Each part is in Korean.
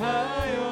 의지하여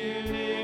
You.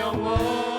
ao amor.